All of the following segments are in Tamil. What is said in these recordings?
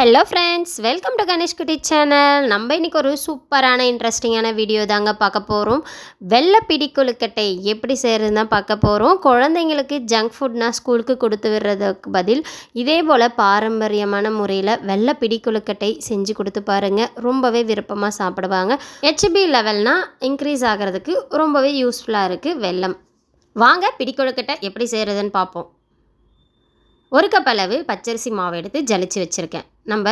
Hello friends welcome to Ganesh Kutty channel நம்ம இன்றைக்கி ஒரு சூப்பரான இன்ட்ரெஸ்டிங்கான வீடியோ தாங்க பார்க்க போகிறோம் வெள்ளை பிடி கொழுக்கட்டை எப்படி செய்கிறது தான் பார்க்க போகிறோம் குழந்தைங்களுக்கு ஜங்க் ஃபுட்னா ஸ்கூலுக்கு கொடுத்து விடுறதுக்கு பதில் இதே போல் பாரம்பரியமான முறையில் வெள்ளை பிடி கொழுக்கட்டை செஞ்சு கொடுத்து பாருங்கள் ரொம்பவே விருப்பமாக சாப்பிடுவாங்க. ஹெச்பி லெவல்னால் இன்க்ரீஸ் ஆகிறதுக்கு ரொம்பவே யூஸ்ஃபுல்லாக இருக்குது வெள்ளம். வாங்க பிடி கொழுக்கட்டை எப்படி செய்கிறதுன்னு பார்ப்போம். ஒரு கப் அளவு பச்சரிசி மாவு எடுத்து ஜலிச்சு வச்சுருக்கேன். நம்ம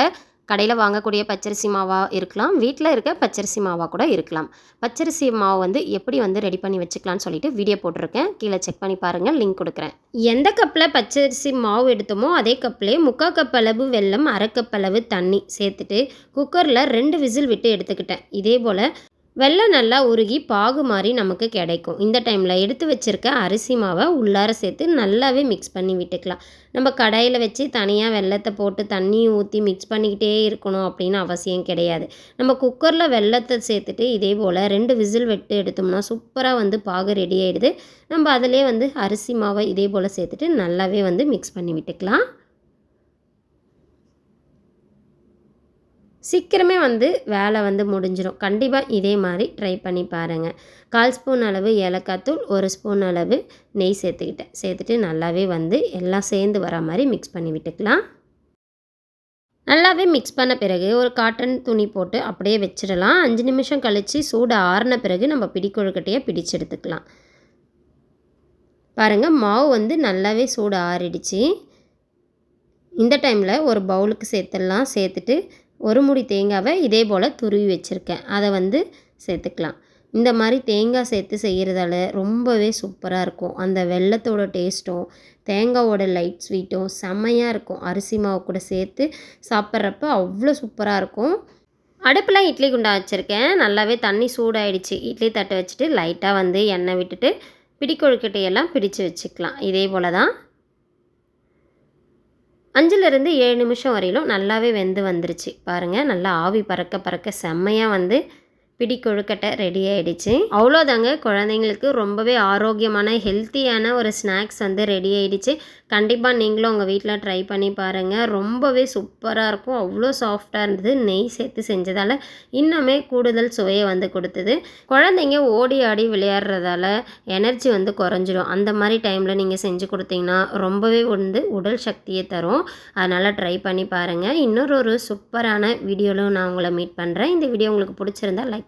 கடையில் வாங்கக்கூடிய பச்சரிசி மாவாக இருக்கலாம் வீட்டில் இருக்க பச்சரிசி மாவாக கூட இருக்கலாம். பச்சரிசி மாவு வந்து எப்படி வந்து ரெடி பண்ணி வச்சுக்கலான்னு சொல்லிட்டு வீடியோ போட்டிருக்கேன். கீழே செக் பண்ணி பாருங்கள் லிங்க் கொடுக்குறேன். எந்த கப்பில் பச்சரிசி மாவு எடுத்தோமோ அதே கப்லேயே முக்கால் கப் அளவு வெல்லம் அரை கப் அளவு தண்ணி சேர்த்துட்டு குக்கரில் ரெண்டு விசில் விட்டு எடுத்துக்கிட்டேன். இதே போல் வெள்ளம் நல்லா உருகி பாகு மாதிரி நமக்கு கிடைக்கும். இந்த டைமில் எடுத்து வச்சுருக்க அரிசி மாவை உள்ளார சேர்த்து நல்லாவே மிக்ஸ் பண்ணி விட்டுக்கலாம். நம்ம கடையில் வச்சு தனியாக வெள்ளத்தை போட்டு தண்ணி ஊற்றி மிக்ஸ் பண்ணிக்கிட்டே இருக்கணும் அப்படின்னு அவசியம் கிடையாது. நம்ம குக்கரில் வெள்ளத்தை சேர்த்துட்டு இதே போல் ரெண்டு விசில் வெட்டு எடுத்தோம்னா சூப்பராக வந்து பாகு ரெடி ஆகிடுது நம்ம அதிலே வந்து அரிசி மாவை இதே போல் சேர்த்துட்டு நல்லாவே வந்து மிக்ஸ் பண்ணி விட்டுக்கலாம். சீக்கிரமே வந்து வேலை வந்து முடிஞ்சிடும் கண்டிப்பாக இதே மாதிரி ட்ரை பண்ணி பாருங்கள் கால் ஸ்பூன் அளவு ஏலக்காய் தூள் ஒரு ஸ்பூன் அளவு நெய் சேர்த்துக்கிட்டேன். சேர்த்துட்டு நல்லாவே வந்து எல்லாம் சேர்ந்து வர மாதிரி மிக்ஸ் பண்ணி விட்டுக்கலாம். நல்லாவே மிக்ஸ் பண்ண பிறகு ஒரு காட்டன் துணி போட்டு அப்படியே வச்சிடலாம். அஞ்சு நிமிஷம் கழித்து சூடு ஆறின பிறகு நம்ம பிடி பிடிச்செடுத்துக்கலாம் பிடிச்சு எடுத்துக்கலாம். பாருங்கள் மாவு வந்து நல்லாவே சூடு ஆறிடுச்சு. இந்த டைமில் ஒரு பவுலுக்கு சேர்த்துடலாம். சேர்த்துட்டு ஒரு முடி தேங்காவை இதே போல் துருவி வச்சுருக்கேன். அதை வந்து சேர்த்துக்கலாம். இந்த மாதிரி தேங்காய் சேர்த்து செய்கிறதால ரொம்பவே சூப்பராக இருக்கும். அந்த வெள்ளத்தோட டேஸ்ட்டும் தேங்காவோட லைட் ஸ்வீட்டும் செம்மையாக இருக்கும். அரிசி மாவு கூட சேர்த்து சாப்பிட்றப்ப அவ்வளோ சூப்பராக இருக்கும். அடுப்பில் இட்லி குண்டா வச்சுருக்கேன். நல்லாவே தண்ணி சூடாயிடுச்சு. இட்லி தட்டை வச்சுட்டு லைட்டாக வந்து எண்ணெய் விட்டுட்டு பிடிக்கொழுக்கட்டையெல்லாம் பிடிச்சு வச்சுக்கலாம். இதே போல் தான் அஞ்சுலேருந்து ஏழு நிமிஷம் வரையிலும் நல்லாவே வெந்து வந்துருச்சு. பாருங்கள் நல்லா ஆவி பறக்க பறக்க செம்மையாக வந்து பிடி கொழுக்கட்டை ரெடி ஆகிடுச்சு அவ்வளோதாங்க குழந்தைங்களுக்கு ரொம்பவே ஆரோக்கியமான ஹெல்த்தியான ஒரு ஸ்நாக்ஸ் வந்து ரெடி ஆகிடுச்சு கண்டிப்பாக நீங்களும் உங்கள் வீட்டில் ட்ரை பண்ணி பாருங்கள் ரொம்பவே சூப்பராக இருக்கும். அவ்வளோ சாஃப்டாக இருந்தது. நெய் சேர்த்து செஞ்சதால் இன்னுமே கூடுதல் சுவையை வந்து கொடுத்தது. குழந்தைங்க ஓடி ஆடி விளையாடுறதால எனர்ஜி வந்து குறைஞ்சிடும் அந்த மாதிரி டைமில் நீங்கள் செஞ்சு கொடுத்தீங்கன்னா ரொம்பவே வந்து உடல் சக்தியை தரும். அதனால் ட்ரை பண்ணி பாருங்கள் இன்னொரு ஒரு சூப்பரான வீடியோவில் நான் உங்களை மீட் பண்ணுறேன் இந்த வீடியோ உங்களுக்கு பிடிச்சிருந்தா லைக்